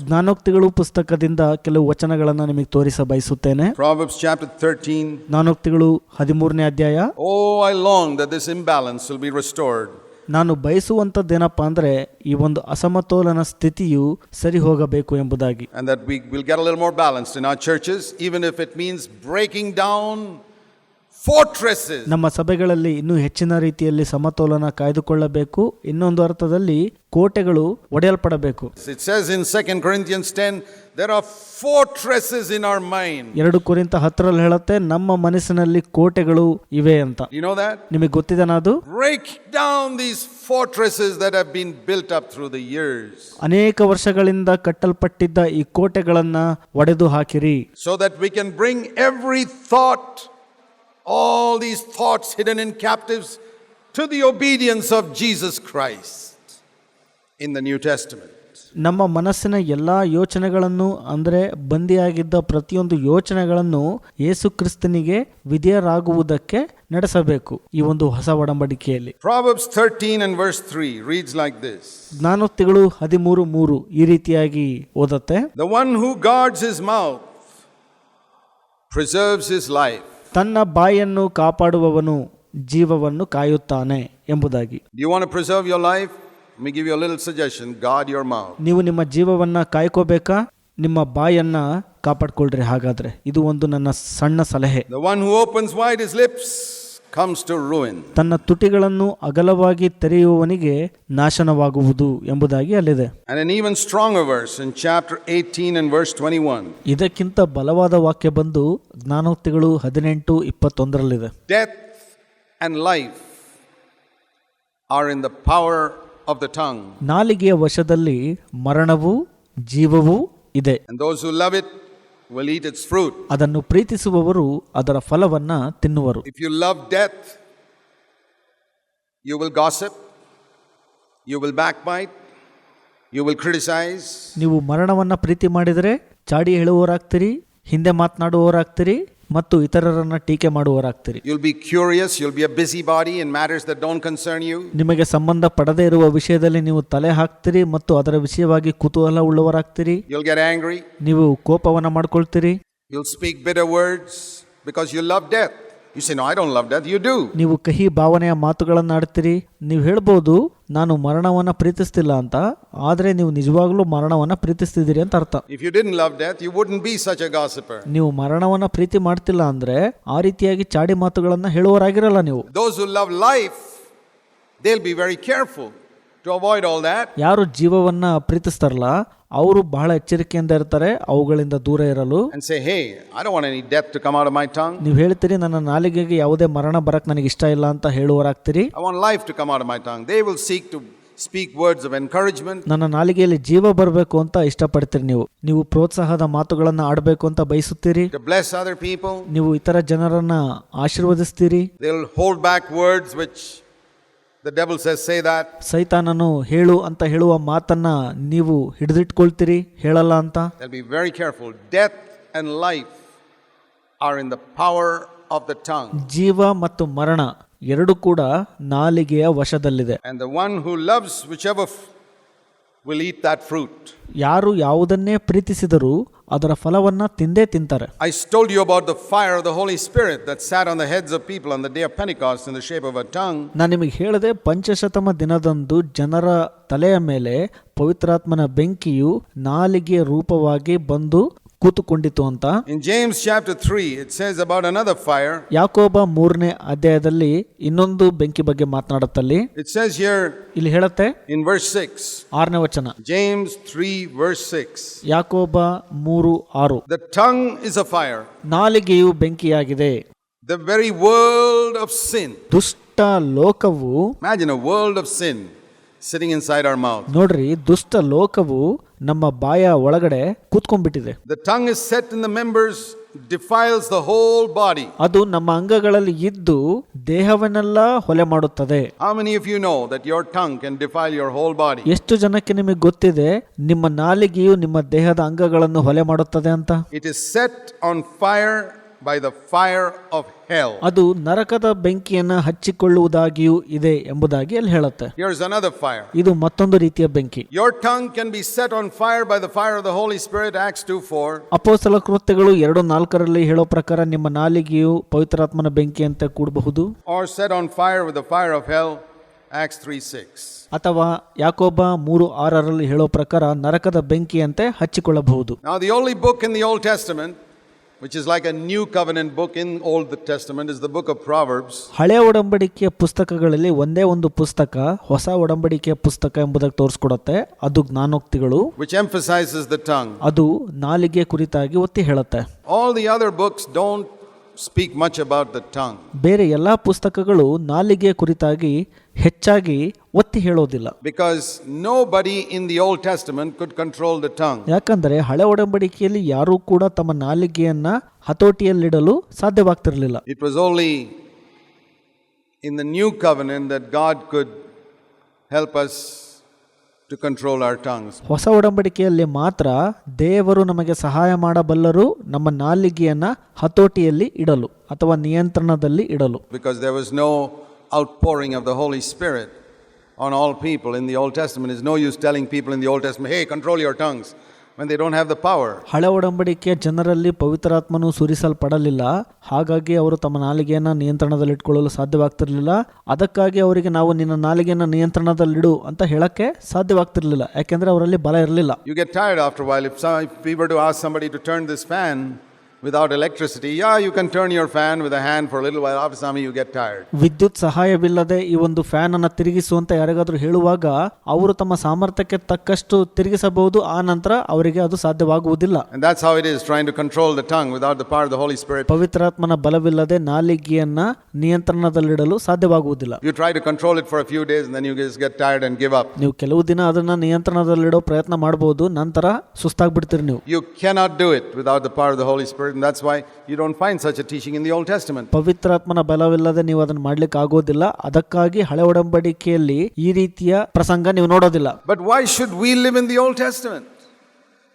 ಜ್ಞಾನೋಕ್ತಿಗಳು ಪುಸ್ತಕದಿಂದ ಕೆಲವು ವಚನಗಳನ್ನು ನಿಮಗೆ ತೋರಿಸ ಬಯಸುತ್ತೇನೆ Proverbs chapter 13. ಜ್ಞಾನೋಕ್ತಿಗಳು ಹದಿಮೂರನೇ ಅಧ್ಯಾಯ Oh, I long that this imbalance will be restored. ನಾನು ಬಯಸುವಂಥದ್ದೇನಪ್ಪ ಅಂದರೆ ಈ ಒಂದು ಅಸಮತೋಲನ ಸ್ಥಿತಿಯು ಸರಿ ಹೋಗಬೇಕು ಎಂಬುದಾಗಿ and that we will get a little more balanced in our churches, even if it means breaking down fortresses. ನಮ್ಮ ಸಭೆಗಳಲ್ಲಿ ಇನ್ನೂ ಹೆಚ್ಚಿನ ರೀತಿಯಲ್ಲಿ ಸಮತೋಲನ ಕಾಯ್ದುಕೊಳ್ಳಬೇಕು ಇನ್ನೊಂದು ಅರ್ಥದಲ್ಲಿ ಕೋಟೆಗಳು ಒಡೆಯಲ್ಪಡಬೇಕು It says in 2 Corinthians 10, there are fortresses in our mind. ಎರಡು ಕುರಿತ ಹತ್ತರಲ್ಲಿ ಹೇಳುತ್ತೆ ನಮ್ಮ ಮನಸ್ಸಿನಲ್ಲಿ ಕೋಟೆಗಳು ಇವೆ ಅಂತ You know that? ನಿಮಗೆ ಗೊತ್ತಿದೆನಾ ಅದು Break down these fortresses that have been built up through the years ಅನೇಕ ವರ್ಷಗಳಿಂದ ಕಟ್ಟಲ್ಪಟ್ಟಿದ್ದ ಈ ಕೋಟೆಗಳನ್ನ ಒಡೆದು ಹಾಕಿರಿ so that we can bring every thought, all these thoughts hidden in captives, to the obedience of Jesus Christ in the New Testament. ನಮ್ಮ ಮನಸ್ಸಿನ ಎಲ್ಲ ಯೋಚನೆಗಳನ್ನು ಅಂದರೆ ಬಂದಿಯಾಗಿದ್ದ ಪ್ರತಿಯೊಂದು ಯೋಚನೆಗಳನ್ನು ಯೇಸು ಕ್ರಿಸ್ತನಿಗೆ ವಿಧೇಯರಾಗುವುದಕ್ಕೆ ನಡೆಸಬೇಕು ಈ ಒಂದು ಹೊಸ ಒಡಂಬಡಿಕೆಯಲ್ಲಿ Proverbs 13 and verse 3 reads like this ಜ್ಞಾನೋಕ್ತಿಗಳು ಹದಿಮೂರು ಮೂರು ಈ ರೀತಿಯಾಗಿ ಓದತ್ತೆ the one who guards his mouth preserves his life. ತನ್ನ ಬಾಯಿಯನ್ನು ಕಾಪಾಡುವವನು ಜೀವವನ್ನು ಕಾಯುತ್ತಾನೆ ಎಂಬುದಾಗಿ. ಯು ಪ್ರಿಸರ್ವ್ ಲೈಫ್ ನೀವು ನಿಮ್ಮ ಜೀವವನ್ನು ಕಾಯ್ಕೋಬೇಕಾ? ನಿಮ್ಮ ಬಾಯಿಯನ್ನು ಕಾಪಾಡ್ಕೊಳ್ರಿ ಹಾಗಾದ್ರೆ. ಇದು ಒಂದು ನನ್ನ ಸಣ್ಣ ಸಲಹೆ. Opens lips comes to ruin. ತನ್ನ ತುಟಿಗಳನ್ನು ಅಗಲವಾಗಿ ತೆರೆಯುವವನಿಗೆ ನಾಶನವಾಗುವುದು ಎಂಬುದಾಗಿ ಅಲ್ಲಿದೆ And an even stronger verse in chapter 18 and verse 21 ಇದಕ್ಕಿಂತ ಬಲವಾದ ವಾಕ್ಯ ಬಂದು ಜ್ಞಾನೋಕ್ತಿಗಳು ಹದಿನೆಂಟು ಇಪ್ಪತ್ತೊಂದರಲ್ಲಿದೆ Death and life are in the power of the tongue, ನಾಲಿಗೆಯ ವಶದಲ್ಲಿ ಮರಣವೂ ಜೀವವೂ ಇದೆ and those who love it will eat its fruit. ಅದನ್ನು ಪ್ರೀತಿಸುವವರು ಅದರ ಫಲವನ್ನ ತಿನ್ನುವರು If you love death, you will gossip, you will backbite, you will criticize, ನೀವು ಮರಣವನ್ನ ಪ್ರೀತಿ ಮಾಡಿದರೆ ಚಾಡಿ ಹೇಳುವವರಾಗ್ತೀರಿ ಹಿಂದೆ ಮಾತನಾಡುವವರಾಗ್ತೀರಿ ಮತ್ತು ಇತರರನ್ನ ಟೀಕೆ ಮಾಡುವವರಾಗ್ತೀರಿ. You'll be curious you'll be a busybody in matters that don't concern you ನಿಮಗೆ ಸಂಬಂಧ ಪಡದೇ ಇರುವ ವಿಷಯದಲ್ಲಿ ನೀವು ತಲೆ ಹಾಕ್ತೀರಿ ಮತ್ತು ಅದರ ವಿಷಯವಾಗಿ ಕುತೂಹಲ ಉಳ್ಳವರಾಗ್ತೀರಿ. ಯುಲ್ ಗೆಟ್ ಆಂಗ್ರಿ ನೀವು ಕೋಪವನ್ನ ಮಾಡ್ಕೊಳ್ತೀರಿ. You'll speak bit words because you love death you say no I don't love death you do ನೀವು ಕಹಿ ಭಾವನೆಯ ಮಾತುಗಳನ್ನು ಆಡ್ತೀರಿ ನೀವು ಹೇಳಬಹುದು ನಾನು ಮರಣವನ್ನು ಪ್ರೀತಿಸ್ತಿಲ್ಲ ಅಂತ ಆದರೆ ನೀವು ನಿಜವಾಗ್ಲೂ ಮರಣವನ್ನು ಪ್ರೀತಿಸ್ತಿದ್ದೀರಿ ಅಂತ ಅರ್ಥ If you didn't love death, you wouldn't be such a gossiper. ನೀವು ಮರಣವನ್ನು ಪ್ರೀತಿ ಮಾಡ್ತಿಲ್ಲ ಅಂದ್ರೆ ಆ ರೀತಿಯಾಗಿ ಚಾಡಿ ಮಾತುಗಳನ್ನು ಹೇಳುವರಾಗಿರಲ್ಲ ನೀವು Those who love life, they'll be very careful to avoid all that. ಯಾರು ಜೀವವನ್ನ ಪ್ರೀತಿಸ್ತಾರಲ್ಲ ಅವರು ಬಹಳ ಎಚ್ಚರಿಕೆಯಿಂದ ಇರ್ತಾರೆ ಅವುಗಳಿಂದ ದೂರ ಇರಲು. ನೀವು ಹೇಳ್ತೀರಿ ನನ್ನ ನಾಲಿಗೆಗೆ ಯಾವುದೇ ಮರಣ ಬರಕ್ ನನಗೆ ಇಷ್ಟ ಇಲ್ಲ ಅಂತ ಹೇಳುವರಾಗ್ತೀರಿ I want to to come out of encouragement. ನನ್ನ ನಾಲಿಗೆಯಲ್ಲಿ ಜೀವ ಬರಬೇಕು ಅಂತ ಇಷ್ಟಪಡ್ತೀರಿ ನೀವು ನೀವು ಪ್ರೋತ್ಸಾಹದ ಮಾತುಗಳನ್ನು ಆಡಬೇಕು ಅಂತ ಬಯಸುತ್ತೀರಿ ಬ್ಲೆಸ್ bless other people. ನೀವು ಇತರ ಜನರನ್ನ ಆಶೀರ್ವದಿಸ್ತೀರಿ will hold back words which the devil says, say that. ಸೈತಾನನು ಹೇಳು ಅಂತ ಹೇಳುವ ಮಾತನ್ನ ನೀವು ಹಿಡಿದಿಟ್ಕೊಳ್ತೀರಿ ಹೇಳಲ್ಲ ಅಂತ They'll be very careful. Death and life are in the power of the tongue. ಜೀವ ಮತ್ತು ಮರಣ ಎರಡು ಕೂಡ ನಾಲಿಗೆಯ ವಶದಲ್ಲಿದೆ And the one who loves whichever f- will eat that fruit. ಯಾರು ಯಾವುದನ್ನೇ ಪ್ರೀತಿಸಿದರೂ ಅದರ ಫಲವನ್ನ ತಿಂದೇ ತಿಂತಾರೆ I told you about the fire of the Holy Spirit that sat on the heads of people on the day of Pentecost in the shape of a tongue. ನಾನು ನಿಮಗೆ ಹೇಳಿದೆ ಪಂಚಶತಮ ದಿನದಂದು ಜನರ ತಲೆಯ ಮೇಲೆ ಪವಿತ್ರಾತ್ಮನ ಬೆಂಕಿಯು ನಾಲಿಗೆ ರೂಪವಾಗಿ ಬಂದು ಕೂತುಕೊಂಡಿತು ಅಂತ in James chapter 3 it says about another fire ಯಾಕೋಬ ಮೂರನೇ ಅಧ್ಯಾಯದಲ್ಲಿ ಇನ್ನೊಂದು ಬೆಂಕಿ ಬಗ್ಗೆ ಮಾತನಾಡುತ್ತಲ್ಲಿ. ಇಟ್ ಸೇಸ್ ಹಿಯರ್ ಇಲ್ಲಿ ಹೇಳುತ್ತೆ? ಇನ್ ವರ್ಸ್ 6 ಆರನೇ ವಚನ. ಜೇಮ್ಸ್ 3 ವರ್ಸ್ ಸಿಕ್ಸ್ ಯಾಕೋಬ 3 6 the tongue is a fire ನಾಲಿಗೆಯು ಬೆಂಕಿಯಾಗಿದೆ. The very world of sin ದುಷ್ಟ ಲೋಕವು imagine a world of sin sitting inside our mouth ನೋಡ್ರಿ ದುಷ್ಟ ಲೋಕವು ನಮ್ಮ ಬಾಯ ಒಳಗಡೆ ಕೂತ್ಕೊಂಡ್ಬಿಟ್ಟಿದೆ. The tongue is set in the members defiles the whole body ಅದು ನಮ್ಮ ಅಂಗಗಳಲ್ಲಿ ಇದ್ದು ದೇಹವನ್ನೆಲ್ಲ ಹೊಲೆ ಮಾಡುತ್ತದೆ. How many if you know that your tongue can defile your whole body ಎಷ್ಟು ಜನಕ್ಕೆ ನಿಮಗೆ ಗೊತ್ತಿದೆ ನಿಮ್ಮ ನಾಲಿಗೆಯು ನಿಮ್ಮ ದೇಹದ ಅಂಗಗಳನ್ನು ಹೊಲೆ ಮಾಡುತ್ತದೆ ಅಂತ? It is set on fire by the fire of hell. ಅದು ನರಕದ ಬೆಂಕಿಯನ್ನ ಹಚ್ಚಿಕೊಳ್ಳುವುದಾಗಿಯೂ ಇದೆ ಎಂಬುದಾಗಿ ಅಲ್ಲಿ ಹೇಳುತ್ತೆ Here's another fire. ಇದು ಮತ್ತೊಂದು ರೀತಿಯ ಬೆಂಕಿ Your tongue can be set on fire by the fire of the Holy Spirit, Acts 2 4. ಅಪೋಸ್ತಲ ಕೃತ್ಯಗಳು ಎರಡು ನಾಲ್ಕರಲ್ಲಿ ಹೇಳೋ ಪ್ರಕಾರ ನಿಮ್ಮ ನಾಲಿಗೆಯು ಪವಿತ್ರಾತ್ಮನ ಬೆಂಕಿಯಂತೆ ಕೂಡಬಹುದು or set on fire with the fire of hell, Acts 3 6. ಅಥವಾ ಯಾಕೋಬ ಮೂರು ಆರರಲ್ಲಿ ಹೇಳೋ ಪ್ರಕಾರ ನರಕದ ಬೆಂಕಿಯಂತೆ ಹಚ್ಚಿಕೊಳ್ಳಬಹುದು Now, the only book in the Old Testament, which is like a new covenant book in Old Testament, is the book of Proverbs. ಹಳೆಯ ಒಡಂಬಡಿಕೆಯ ಪುಸ್ತಕಗಳಲ್ಲಿ ಒಂದೇ ಒಂದು ಪುಸ್ತಕ ಹೊಸ ಒಡಂಬಡಿಕೆಯ ಪುಸ್ತಕ ಎಂಬುದಕ್ಕೆ ತೋರಿಸ್ಕೊಡುತ್ತೆ ಅದು ಜ್ಞಾನೋಕ್ತಿಗಳು which emphasizes the tongue. ಅದು ನಾಲಿಗೆ ಕುರಿತಾಗಿ ಒತ್ತಿ ಹೇಳುತ್ತೆ All the other books don't speak much about the tongue ಬೇರೆ ಎಲ್ಲಾ ಪುಸ್ತಕಗಳು ನಾಲಿಗೆ ಕುರಿತಾಗಿ ಹೆಚ್ಚಾಗಿ ಒತ್ತಿ ಹೇಳೋದಿಲ್ಲ. Because nobody in the old testament could control the tongue ಯಾಕಂದ್ರೆ ಹಳೆ ಒಡಂಬಡಿಕೆಯಲ್ಲಿ ಯಾರು ಕೂಡ ತಮ್ಮ ನಾಲಿಗೆಯನ್ನ ಹತೋಟಿಯಲ್ಲಿಡಲು ಸಾಧ್ಯವಾಗ್ತಿರಲಿಲ್ಲ. It was only in the new covenant in that God could help us to control our tongue ಹೊಸ ಒಡಂಬಡಿಕೆಯಲ್ಲಿ ಮಾತ್ರ ದೇವರು ನಮಗೆ ಸಹಾಯ ಮಾಡಬಲ್ಲರು ನಮ್ಮ ನಾಲಿಗೆಯನ್ನ ಹತೋಟಿಯಲ್ಲಿ ಇಡಲು ಅಥವಾ ನಿಯಂತ್ರಣದಲ್ಲಿ ಇಡಲು. Because they was no outpouring of the Holy Spirit on all people in the Old Testament. It's no use telling people in the Old Testament, hey, control your tongues, when they don't have the power. ಹಳೆ ಒಡಂಬಡಿಕೆಯ ಜನರಲ್ಲಿ ಪವಿತ್ರಾತ್ಮನು ಸುರಿಸಲ್ಪಡಲಿಲ್ಲ ಹಾಗಾಗಿ ಅವರು ತಮ್ಮ ನಾಲಿಗೆಯನ್ನ ನಿಯಂತ್ರಣದಲ್ಲಿಟ್ಕೊಳ್ಳಲು ಸಾಧ್ಯವಾಗ್ತಿರ್ಲಿಲ್ಲ ಅದಕ್ಕಾಗಿ ಅವರಿಗೆ ನಾವು ನಿನ್ನ ನಾಲಿಗೆಯನ್ನ ನಿಯಂತ್ರಣದಲ್ಲಿಡು ಅಂತ ಹೇಳಕ್ಕೆ ಸಾಧ್ಯವಾಗ್ತಿರ್ಲಿಲ್ಲ ಯಾಕೆಂದ್ರೆ ಅವರಲ್ಲಿ ಬಲ ಇರಲಿಲ್ಲ You get tired after a while. If, some, if we were to ask somebody to turn this fan without electricity, yeah, you can turn your fan with a hand for a little while. After some, you get tired. ವಿದ್ಯುತ್ ಸಹಾಯವಿಲ್ಲದೆ ಈ ಒಂದು fan ಅನ್ನ ತಿರುಗಿಸು ಅಂತ ಯಾರಿಗಾದ್ರೂ ಹೇಳುವಾಗ ಅವರು ತಮ್ಮ ಸಾಮರ್ಥ್ಯಕ್ಕೆ ತಕ್ಕಷ್ಟು ತಿರುಗಿಸಬಹುದು ಆ ನಂತರ ಅವರಿಗೆ ಅದು ಸಾಧ್ಯವಾಗುವುದಿಲ್ಲ And that's how it is trying to control the tongue without the power of the Holy Spirit. ಪವಿತ್ರಾತ್ಮನ ಬಲವಿಲ್ಲದೆ ನಾಲಿಗೆಯನ್ನ ನಿಯಂತ್ರಣದಲ್ಲಿಡಲು ಸಾಧ್ಯವಾಗುವುದಿಲ್ಲ You try to control it for a few days and then you just get tired and give up. ನೀವು ಕೆಲವು ದಿನ ಅದನ್ನ ನಿಯಂತ್ರಣದಲ್ಲಿಡೋ ಪ್ರಯತ್ನ ಮಾಡಬಹುದು ನಂತರ ಸುಸ್ತಾಗ್ಬಿಡ್ತೀರಿ ನೀವು You cannot do it without the power of the Holy Spirit, ಮಾಡಿಸ್ಬಿಟ್ಟು that's why you don't find such teaching in the old testament ಪವಿತ್ರ ಆತ್ಮನ ಬಲವಿಲ್ಲದೆ ನೀವು ಅದನ್ನು ಮಾಡ್ಲಿಕ್ಕೆ ಆಗೋದಿಲ್ಲ. ಅದಕ್ಕಾಗಿ ಹಳೆ ಒಡಂಬಡಿಕೆಯಲ್ಲಿ ಈ ರೀತಿಯ ಪ್ರಸಂಗ ನೀವು ನೋಡೋದಿಲ್ಲ. But why should we live in the old testament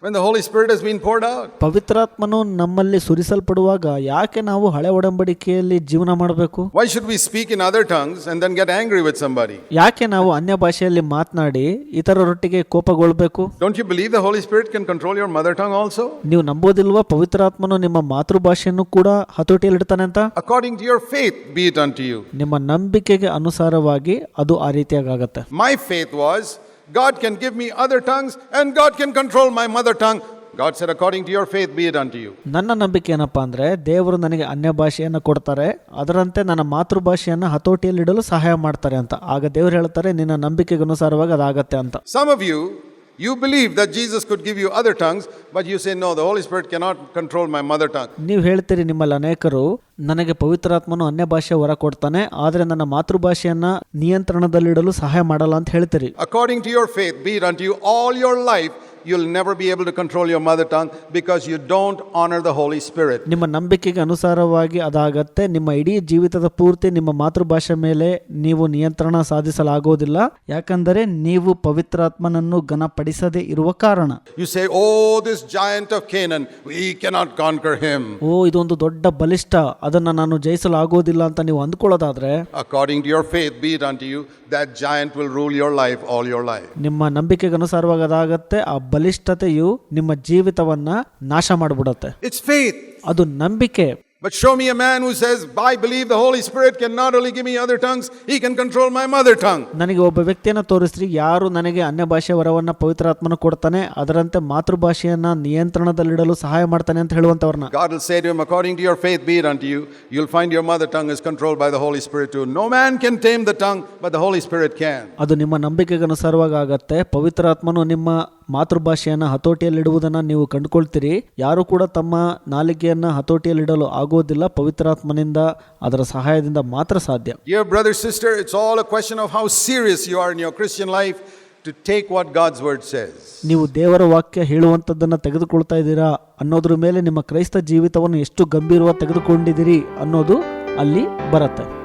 when the Holy Spirit has been poured out? ಪವಿತ್ರಾತ್ಮನು ನಮ್ಮಲ್ಲಿ ಸುರಿಸಲ್ಪಡುವಾಗ ಯಾಕೆ ನಾವು ಹಳೆ ಒಡಂಬಡಿಕೆಯಲ್ಲಿ ಜೀವನ ಮಾಡಬೇಕು Why should we speak in other tongues and then get angry with somebody? ಯಾಕೆ ನಾವು ಅನ್ಯ ಭಾಷೆಯಲ್ಲಿ ಮಾತನಾಡಿ ಇತರರೊಟ್ಟಿಗೆ ಕೋಪಗೊಳ್ಬೇಕು Don't you believe the Holy Spirit can control your mother tongue also? ನೀವು ನಂಬೋದಿಲ್ವಾ ಪವಿತ್ರಾತ್ಮನು ನಿಮ್ಮ ಮಾತೃಭಾಷೆಯನ್ನು ಕೂಡ ಹತೋಟಿಯಲ್ಲಿಡ್ತಾನೆ ಅಂತ According to your faith, be it unto you. ನಿಮ್ಮ ನಂಬಿಕೆಗೆ ಅನುಸಾರವಾಗಿ ಅದು ಆ ರೀತಿಯಾಗತ್ತೆ My faith was God can give me other tongues and God can control my mother tongue. God said, according to your faith, be it unto you. ನನ್ನ ನಂಬಿಕೆ ಏನಪ್ಪಾ ಅಂದ್ರೆ ದೇವರು ನನಗೆ ಅನ್ಯ ಭಾಷೆಯನ್ನು ಕೊಡ್ತಾರೆ ಅದರಂತೆ ನನ್ನ ಮಾತೃಭಾಷೆಯನ್ನು ಹತೋಟಿಯಲ್ಲಿಡಲು ಸಹಾಯ ಮಾಡ್ತಾರೆ ಅಂತ ಆಗ ದೇವರು ಹೇಳ್ತಾರೆ ನಿನ್ನ ನಂಬಿಕೆಗೆ ಅನುಸಾರವಾಗಿ ಅದಾಗತ್ತೆ ಅಂತ Some of you, you believe that Jesus could give you other tongues but you say no the Holy Spirit cannot control my mother tongue ನೀವು ಹೇಳ್ತೀರಿ ನಿಮ್ಮಲ್ಲಿ ಅನೇಕರು ನನಗೆ ಪವಿತ್ರಾತ್ಮನು ಅನ್ಯ ಭಾಷೆ ಹೊರ ಕೊಡ್ತಾನೆ ಆದರೆ ನನ್ನ ಮಾತೃಭಾಷೆಯನ್ನ ನಿಯಂತ್ರಣದಲ್ಲಿಡಲು ಸಹಾಯ ಮಾಡಲ್ಲ ಅಂತ ಹೇಳ್ತೀರಿ. According to your faith be run you all your life you'll never be able to control your mother tongue because you don't honor the Holy Spirit. ನಿಮ್ಮ ನಂಬಿಕೆಗೆ ಅನುಸಾರವಾಗಿ ಅದಾಗತ್ತೆ ನಿಮ್ಮ ಇಡೀ ಜೀವಿತದ ಪೂರ್ತಿ ನಿಮ್ಮ ಮಾತೃಭಾಷೆ ಮೇಲೆ ನೀವು ನಿಯಂತ್ರಣ ಸಾಧಿಸಲಾಗೋದಿಲ್ಲ ಯಾಕಂದರೆ ನೀವು ಪವಿತ್ರಾತ್ಮನನ್ನು ಘನಪಡಿಸದೇ ಇರುವ ಕಾರಣ You say, oh, this giant of Canaan, we cannot conquer him. ಓ ಇದೊಂದು ದೊಡ್ಡ ಬಲಿಷ್ಠ ಅದನ್ನ ನಾನು ಜಯಿಸಲಾಗೋದಿಲ್ಲ ಅಂತ ನೀವು ಅಂದ್ಕೊಳ್ಳೋದಾದ್ರೆ According to your faith, be it unto you, that giant will rule your life all your life. ನಿಮ್ಮ ನಂಬಿಕೆಗೆ ಅನುಸಾರವಾಗಿ ಅದಾಗತ್ತೆ ಆ ಬಲಿಷ್ಠತೆಯು ನಿಮ್ಮ ಜೀವಿತವನ್ನ ನಾಶ ಮಾಡಿಬಿಡುತ್ತೆ It's faith. ಅದು ನಂಬಿಕೆ But show me a man who says, I believe the Holy Spirit can not only give me other tongues, he can control my mother tongue. ನನಗೆ ಒಬ್ಬ ವ್ಯಕ್ತಿಯನ್ನು ತೋರಿಸ್ರಿ ಯಾರು ನನಗೆ ಅನ್ಯ ಭಾಷೆ ವರವನ್ನ ಪವಿತ್ರಾತ್ಮನ ಕೊಡ್ತಾನೆ ಅದರಂತೆ ಮಾತೃಭಾಷೆಯನ್ನ ನಿಯಂತ್ರಣದಲ್ಲಿಡಲು ಸಹಾಯ ಮಾಡ್ತಾನೆ ಅಂತ ಹೇಳುವಂತವ್ರನ್ನ God will say to him, According to your faith, be it unto you. You'll find your mother tongue is controlled by the Holy Spirit too. No man can tame the tongue, but the Holy Spirit can. ಅದು ನಿಮ್ಮ ನಂಬಿಕೆಗೆ ಅನುಸಾರವಾಗಿ ಆಗತ್ತೆ ಪವಿತ್ರಾತ್ಮನು ನಿಮ್ಮ ಮಾತೃಭಾಷೆಯನ್ನ ಹತೋಟಿಯಲ್ಲಿಡುವುದನ್ನು ನೀವು ಕಂಡುಕೊಳ್ತೀರಿ. ಯಾರು ಕೂಡ ತಮ್ಮ ನಾಲಿಗೆಯನ್ನ ಹತೋಟಿಯಲ್ಲಿಡಲು ಆಗೋದಿಲ್ಲ. ಪವಿತ್ರಾತ್ಮನಿಂದ ಅದರ ಸಹಾಯದಿಂದ ಮಾತ್ರ ಸಾಧ್ಯ. Dear brother sister, it's all a question of how serious you are in your Christian life to take what God's word says. ನೀವು ದೇವರ ವಾಕ್ಯ ಹೇಳುವಂಥದ್ದನ್ನು ತೆಗೆದುಕೊಳ್ತಾ ಇದ್ದೀರಾ ಅನ್ನೋದ್ರ ಮೇಲೆ ನಿಮ್ಮ ಕ್ರೈಸ್ತ ಜೀವಿತವನ್ನು ಎಷ್ಟು ಗಂಭೀರವಾಗಿ ತೆಗೆದುಕೊಂಡಿದ್ದೀರಿ ಅನ್ನೋದು ಅಲ್ಲಿ ಬರುತ್ತೆ.